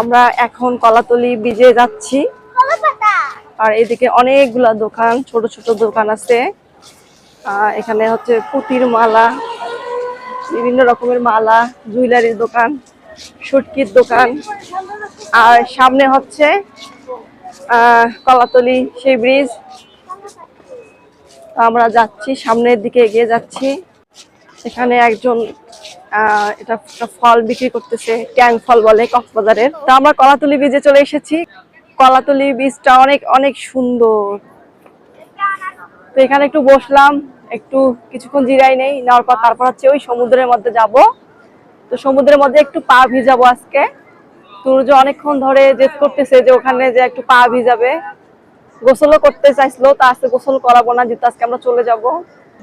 আমরা এখন কলাতলি বিজে যাচ্ছি। আর এদিকে অনেকগুলা দোকান ছোট ছোট দোকান আছে। এখানে হচ্ছে পুতির মালা বিভিন্ন রকমের মালা জুয়েলারির দোকান সুটকির দোকান। আর সামনে হচ্ছে আহ, কলাতলি সেই ব্রিজ আমরা যাচ্ছি সামনের দিকে এগিয়ে যাচ্ছি। এখানে একজন এটা ফল বিক্রি করতেছে, ট্যাং ফল বলে কক্সবাজারের। তো আমরা কলাতলি বীজে চলে এসেছি। কলাতলি বীজটা অনেক অনেক সুন্দর। তো এখানে একটু বসলাম, একটু কিছুক্ষণ জিরাই নেই, নেওয়ার পর তারপর হচ্ছে ওই সমুদ্রের মধ্যে যাব। তো সমুদ্রের মধ্যে একটু পা ভিজাবো আজকে। সূর্য অনেকক্ষণ ধরে জেদ করতেছে যে ওখানে যে একটু পা ভিজাবে। গোসলও করতে চাইছিল, তা আজকে গোসল করাবো না, যেহেতু আজকে আমরা চলে যাব।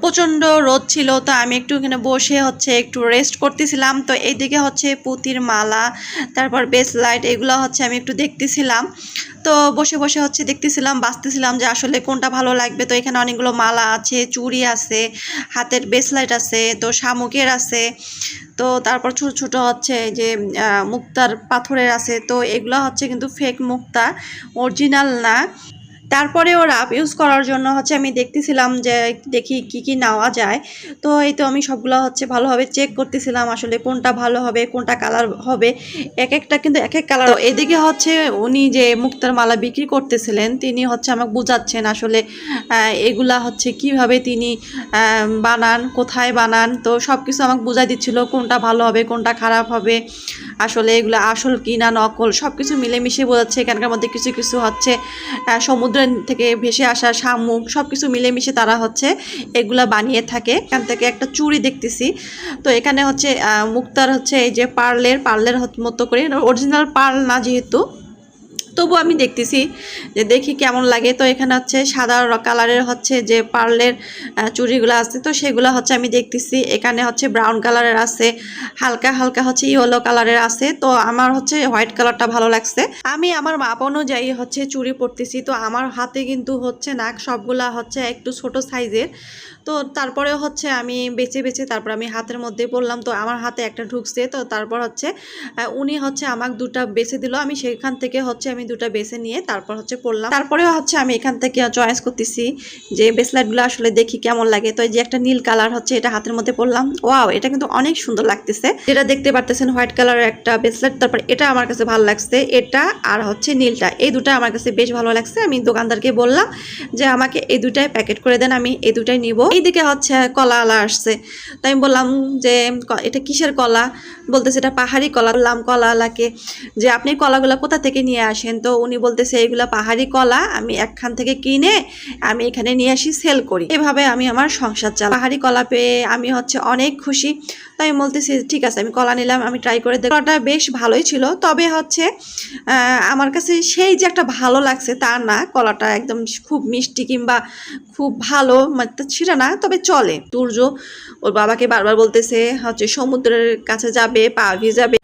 প্রচণ্ড রোদ ছিল, তো আমি একটু এখানে বসে হচ্ছে একটু রেস্ট করতেছিলাম। তো এইদিকে হচ্ছে পুতির মালা, তারপর বেস লাইট এগুলো হচ্ছে আমি একটু দেখতেছিলাম। তো বসে বসে হচ্ছে দেখতেছিলাম, বাঁচতেছিলাম যে আসলে কোনটা ভালো লাগবে। তো এখানে অনেকগুলো মালা আছে, চুড়ি আছে, হাতের বেস লাইট আছে, তো শামুকের আছে, তো তারপর ছোট ছোট হচ্ছে যে মুক্তার পাথরের আছে। তো এগুলো হচ্ছে কিন্তু ফেক মুক্তা অরিজিনাল না। তারপরে ও রাপ ইউজ করার জন্য হচ্ছে আমি দেখতেছিলাম যে দেখি কি কি নেওয়া যায়। তো এই তো আমি সবগুলো হচ্ছে ভালোভাবে চেক করতেছিলাম আসলে কোনটা ভালো হবে কোনটা কালার হবে। এক একটা কিন্তু এক এক কালার এদিকে হচ্ছে উনি যে মুক্তার মালা বিক্রি করতেছিলেন তিনি হচ্ছে আমাকে বোঝাচ্ছেন আসলে এগুলা হচ্ছে কীভাবে তিনি বানান কোথায় বানান। তো সব কিছু আমাকে বোঝাই দিচ্ছিল কোনটা ভালো হবে কোনটা খারাপ হবে। আসলে এগুলো আসল কি না নকল সব কিছু মিলেমিশে বোঝাচ্ছে, এখানকার মধ্যে কিছু কিছু হচ্ছে সমুদ্রের সমুদ্র থেকে ভেসে আসা শামুক সব কিছু মিলেমিশে তারা হচ্ছে এগুলা বানিয়ে থাকে। এখান থেকে একটা চুরি দেখতেছি। তো এখানে হচ্ছে মুক্তার হচ্ছে এই যে পার্লের পার্লের মতো করে অরিজিনাল পার্ল না যেহেতু তবু আমি দেখতেছি যে দেখি কেমন লাগে। তো এখানে হচ্ছে সাদা কালারের হচ্ছে যে পার্লের চুড়িগুলো আছে, তো সেগুলো হচ্ছে আমি দেখতেছি। এখানে হচ্ছে ব্রাউন কালারের আছে, হালকা হালকা হচ্ছে ইয়েলো কালারের আছে। তো আমার হচ্ছে হোয়াইট কালারটা ভালো লাগছে। আমি আমার মাপ অনুযায়ী হচ্ছে চুড়ি পরতেছি। তো আমার হাতে কিন্তু হচ্ছে না সবগুলা হচ্ছে একটু ছোট সাইজের। তো তারপরে হচ্ছে আমি বেছে বেছে তারপর আমি হাতের মধ্যে পড়লাম। তো আমার হাতে একটা ঢুকছে। তো তারপর হচ্ছে উনি হচ্ছে আমাকে দুটা বেছে দিল। আমি সেখান থেকে হচ্ছে আমি দুটা বেছে নিয়ে তারপর হচ্ছে পড়লাম। তারপরে হচ্ছে আমি এখান থেকে চয়েস করতেছি যে ব্রেসলেটগুলো আসলে দেখি কেমন লাগে। তো এই যে একটা নীল কালার হচ্ছে এটা হাতের মধ্যে পড়লাম। ওয়াও এটা কিন্তু অনেক সুন্দর লাগতেছে। যেটা দেখতে পারতেছেন হোয়াইট কালারের একটা ব্রেসলেট তারপর এটা আমার কাছে ভালো লাগছে। এটা আর হচ্ছে নীলটা। এই দুটা আমার কাছে বেশ ভালো লাগছে। আমি দোকানদারকে বললাম যে আমাকে এই দুটাই প্যাকেট করে দেন। আমি এই দুটাই নিব। এইদিকে হচ্ছে কলা আলা আসছে। তো আমি বললাম যে এটা কিসের কলা? বলতেছে এটা পাহাড়ি কলা। বললাম, কলা আলাকে যে, আপনি কলাগুলো কোথা থেকে নিয়ে আসেন? তো উনি বলতেছে, এইগুলো পাহাড়ি কলা। আমি একখান থেকে কিনে আমি এখানে নিয়ে আসি সেল করি। এভাবে আমি আমার সংসার চালাই। পাহাড়ি কলা পেয়ে আমি হচ্ছে অনেক খুশি। তাই আমি বলতেছি, ঠিক আছে, আমি কলা নিলাম, আমি ট্রাই করে দেখ। কলাটা বেশ ভালোই ছিল, তবে হচ্ছে আমার কাছে সেই যে একটা ভালো লাগছে তা না, কলাটা একদম খুব মিষ্টি কিংবা খুব ভালো মানে তা ছিল না, তবে চলে। সূর্য ওর বাবাকে বারবার বলতেছে, হচ্ছে সমুদ্রের কাছে যাবে, পা ভিজাবে।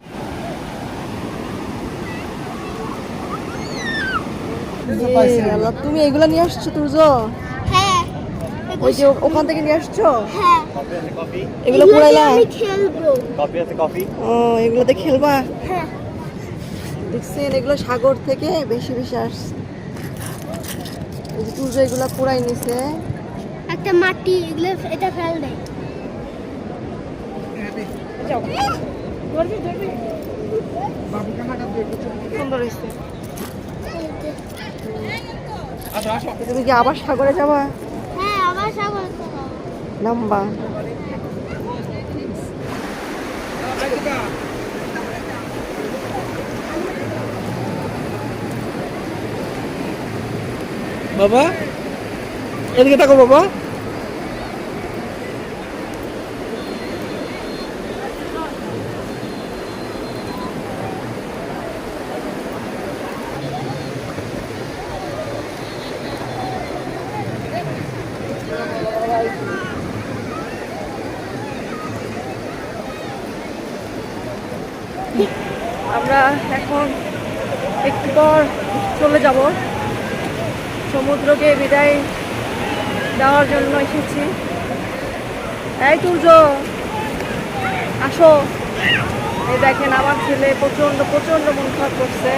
তুমি এগুলো নিয়ে আসছো তুর্য ওই যে ওখান থেকে নিয়ে আসছো? হ্যাঁ। এগুলো পুরাইলা আমি খেলব। কফি আছে কফি? ও এগুলোতে খেলবা? হ্যাঁ। দেখছেন এগুলো সাগর থেকে বেশি বেশি আসছে। এই যে এগুলো পুরাই নিছে। একটা মাটি এগুলো এটা ফেল দেয়। সুন্দর হয়েছে তুমি কি আবার সাগরে যাবা? হ্যাঁ আবার সাগর নাম্বা বাবা এদিকে আমরা এখন একটু পর চলে যাব। সমুদ্রকে বিদায় দেওয়ার জন্য এসেছি। এই তুর্য, আসো। এই দেখেন আমার ছেলে প্রচণ্ড প্রচণ্ড মন খারাপ করছে।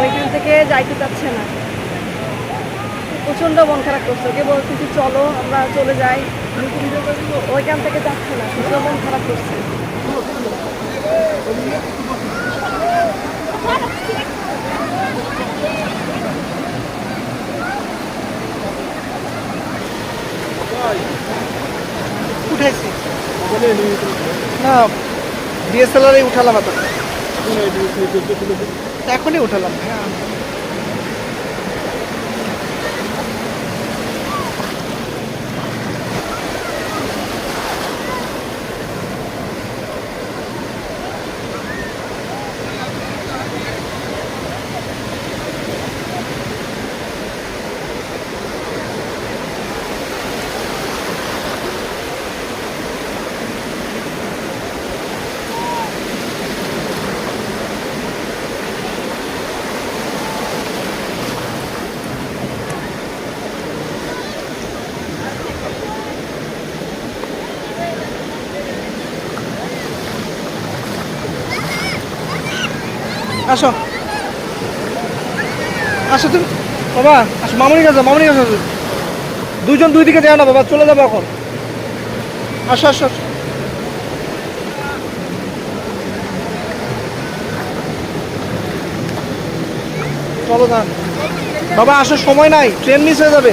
ওইখান থেকে যাইতে চাচ্ছে না। প্রচণ্ড মন খারাপ করছে। ওকে বলতেছি চলো, আমরা চলে যাই। ওইখান থেকে যাচ্ছে না প্রচণ্ড মন খারাপ করছে। উঠাইছি না উঠালাম এখনই উঠালাম। হ্যাঁ আসো। আসো তুমি। বাবা, আসো, মামনি কাছে মামনি কাছে আসো দুজন দুই দিকে যাও না বাবা, চলে যাব এখন। আসো আসো। চলো যান বাবা, আসো, সময় নাই ট্রেন মিস হয়ে যাবে।